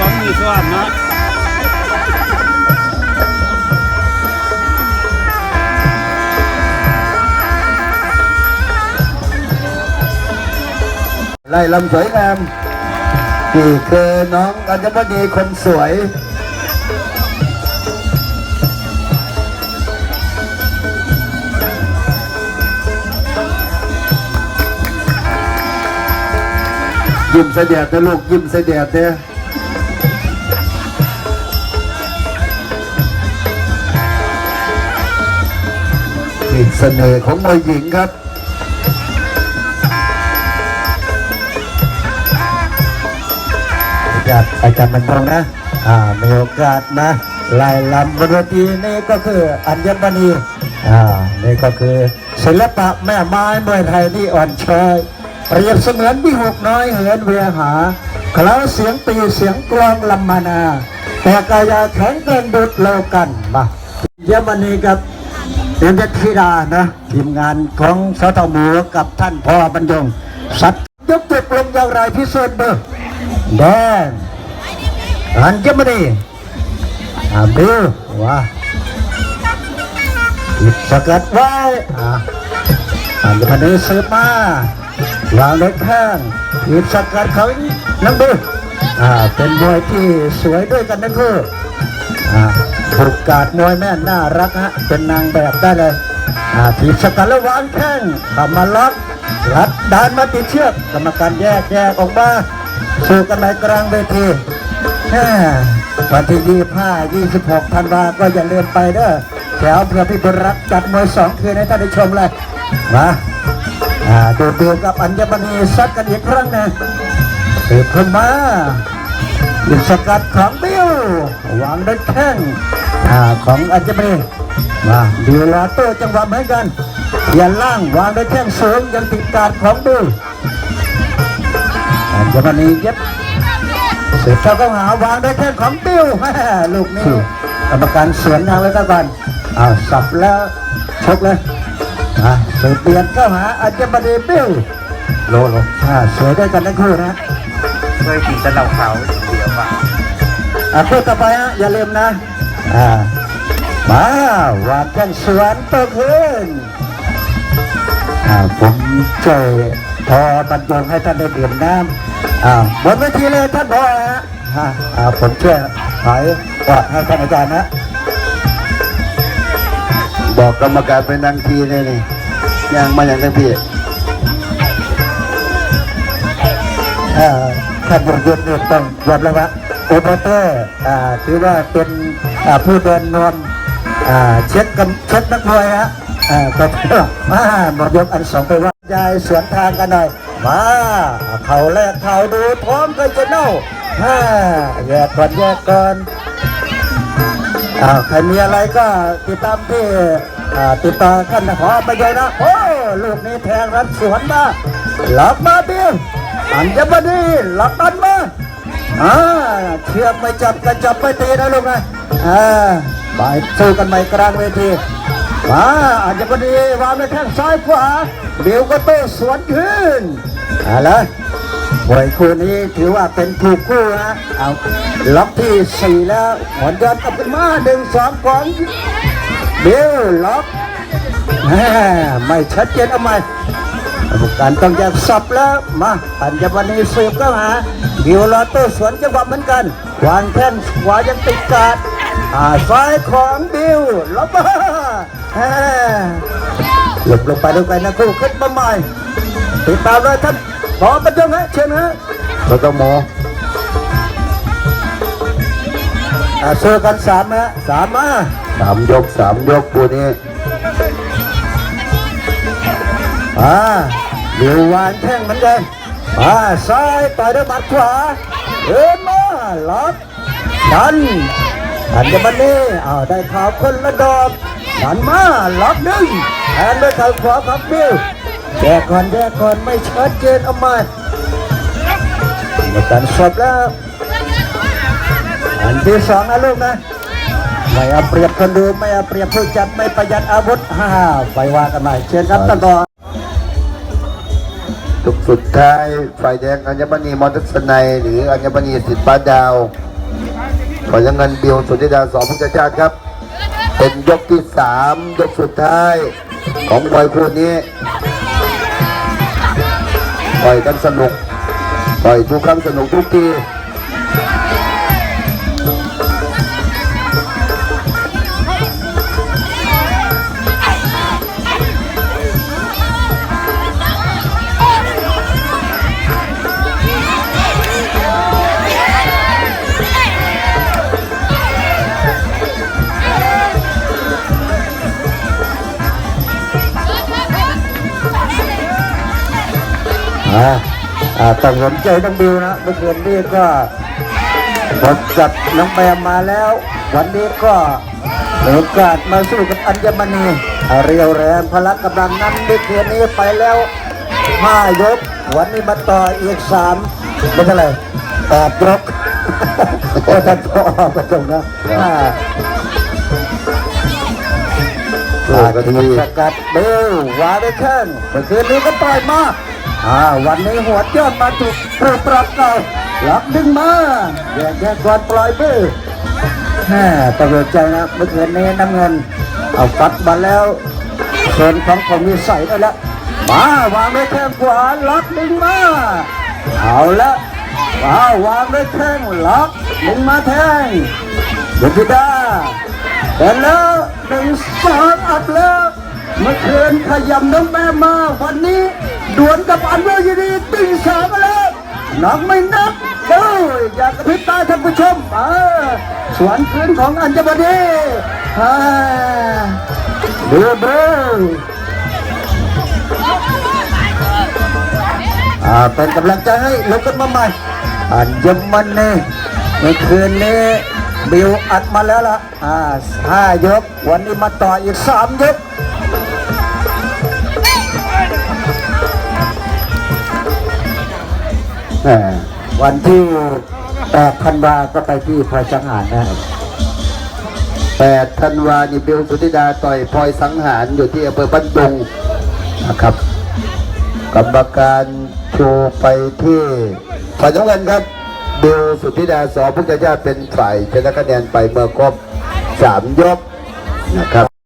ของมีส่วนเนาะไล่ลำสวยงามนี่คือน้องอัญมณีคนสวยยิ้มเสดียดนะลูกยิ้มเสดียดเนี่ย นี่เสน่ห์ของมวยหญิงครับจากอาจารย์บรรงนะอ่ามีโอกาสนะลายลำบนเวทีนี่ก็คืออัญมณีอ่านี่ก็คือศิลปะแม่ไม้มวยไทยที่อ่อนช้อยเปรียบเสมือนวิหกน้อยเหินเวียหาคล้าเสียงปีเสียงกลองลำมานา แต่กายาแข็งเกินดุดโลกันมาเยอรมนีกับ เอ็นเดธิดานะทีมงานของสทหมูกับท่านพ่อบรรยงสัตว์ยกจบลงอย่างไรพิเศษเบอร์แดงอันจะมาดีอาบิวว้าหยิบสกัดไว้อ่าอันจะมาดีสืบมาวางเล็กข้างหยิบสกัดเขานังดูอ่าเป็นมวยที่สวยด้วยกันทั้งคู่อ่า ผูกกาดมวยแม่น่ารักฮะเป็นนางแบบได้เลยอ่าถีสกัดแล้ววางแข้งข้ามาล็อกรัดดานมาติดเชือกกรรมการแยกแยกออกมาสู้กันในกลางเวทีแม่วันที่ 25 26ธันวาก็อย่าลืมไปเด้อแถวเพื่อพี่บุรักจัดมวยสองคืนให้ท่านได้ชมเลยมาอ่าดูดูกับอัญมณีซัดกันอีกครั้งนึงสืบขึ้นมายิสกัดของบิววางด้วยแข้ง อ่าของอัญมณีมาดิวลาโต้จังหวะเหมือนกันอย่าล่างวางด้วยแข้งสูงยังติดการดของบิวอัญมณีเย็บเสือเจ้าก็หาวางได้แค่ของติ้วแม่ลูกนี้กรรมการสวนทางไว้ก่อนอ้าวสับแล้วชกเลยอะสืบเปลี่ยนก็หาอัญมณีบิ้วโลโลอ่าสวยด้วยกันทั้งคู่นะเคยกินแต่เหล้าขาวเดี๋ยวว่าอะคู่ต่อไปฮะอย่าลืมนะอ่า มาวางแข้งสวนตัวขึ้นอ่าผมช่วยพอบรรจงให้ท่านได้ดื่มน้ำอ่าบนเวทีเลยท่านพอฮะอ่าอ่าผมช่วยถอยกอดให้ท่านอาจารย์นะบอกกรรมการไปนั่งทีเลยนี่ยังมาอย่างนั้นพี่อ่าท่านบุญยนต์เนี่ยต้องหยอมรับว่า โอเปอเรเตอร์ถือว่าเป็นผู้เดินนวมอ่าเช็ดกันเช็ดนักมวยฮะอ่าก็มาหมดยกอันสองไปว่ายายสวนทางกันหน่อย มาเข่าแรกเข่าดูพร้อมกันจะเน่าฮ่าแยกก่อนแยกก่อนอ่าใครมีอะไรก็ติดตามที่ติดต่อท่านขอประโยชน์นะโอ้ลูกนี้แทงรัดสวนมาหลับมาเบี้ยอันจะมาดีหลับตันมา อ่าเชือกไม่จับก็จับไม่ตีนะลูกนะอ่าไปสู้กันใหม่กลางเวทีมาอันจะมาดีวางในแข้งซ้ายขวาเดี๋ยวก็โต้สวนขึ้นเอะไรมวยคู่นี้ถือว่าเป็นถูกคู่นะเอาล็อกที่สี่แล้วหอนย้อนกลับขึ้นมาหนึ่งสองของเดี๋ยวล็อกไม่ชัดเจนเอาไหม บุกการต้องแยกสับแล้วมาปัญญาวันนี้สืบก็หาดิวลอตโต้สวนจังหวะเหมือนกันวางแข้งขวายังติดกาดอ่าซ้ายของดิวล็อกมาแหม่หลบลงไปลงไปนะคู่ขึ้นมาใหม่ติดตามเลยท่านขอประจงฮะเชิญฮะเราต้องหมออ่าเชื่อกันสามฮะสามมาสามยกสามยกปูนี้อ่าเดี๋ยววานแข้งเหมือนกันอ่าซ้ายต่อยด้วยหมัดขวาเดินมาล็อกดันดันจะมันนี่อ้าวได้ข่าวคนละดอกดันมาล็อกหนึ่งแทนด้วยข่าขวาของบิวแยกก่อนแยกก่อนไม่ชัดเจนเอามาในการสอบแล้วอันที่สองนะลูกนะไม่เอาเปรียบคนดูไม่เอาเปรียบผู้จัดไม่ประหยัดอาวุธฮ่าไปว่ากันใหม่เชิญครับต่อุกสุดท้ายฝ่ายแดงอัญมณีมอเตอร์สไนยหรืออัญมณีสิทธิ์ป้าดาวฝ่ายเงินเบียวสุธิดาสองพุทธชาติครับ เป็นยกที่สามยกสุดท้ายของมวยคู่นี้ต่อยกันสนุกต่อยทุกครั้งสนุกทุกที ต้องสนใจต้องดูนะเมื่อคืนนี้ก็พบกับน้องแบมมาแล้ว วันนี้ก็มีโอกาสมาสู้กับอัญมณีอ่าเรียวแรงพละกำลังนั้นเมื่อคืนนี้ไปแล้วห้ายก วันนี้มาต่ออีกสามไม่เท่าไหร่แปดยกโอ้ท่านพ่อประจงนะอ่าสู้กันทีสกัดเบลวาได้แข้งเมื่อคืนนี้ก็ต่อยมา อ่าวันนี้หัวยอดมาถูกปรับปรับเก่าล็อกดึงมาแยกแยกก่อนปล่อยเบลแม่ตำรวจใจนะเมื่อคืนนี้น้ำเงิน เอาฟัดมาแล้วส่วนของผมมีใส่ได้แล้วมาวางด้วยแข้งขวาล็อกดึงมาเอาละว้าววางด้วยแข้งล็อกดึงมาแทงยุทธิดาเห็นแล้วหนึ่งสองอัดแล้วเมื่อคืนขยำน้องแม่มาวันนี้ ดวลกับอันเวอร์ยูดีตีสามแล้วนักไม่นับเอ้ยอยากกระพริบตาท่านผู้ชมเออสวนคืนของอัญมณีอ่าเบื่อเบื่ออ่าเป็นกำลังใจให้ลุกขึ้นมาใหม่อัญมณีเมื่อคืนนี้บิวอัดมาแล้วล่ะอ่าห้ายก วันนี้มาต่ออีกสามยก วันที่แปดธันวาก็ไปที่พระสังหารนะครับแปดธันวานี่บิวสุธิดาต่อยพลอยสังหารอยู่ที่อำเภอบ้านดุงนะครับกรรมการชูไปที่ฝ่ายน้ำเงินครับเบิวสุธิดาสอพุทธเจ้าเป็นฝ่ายชนะคะแนนไปเมื่อครบสามยกนะครับ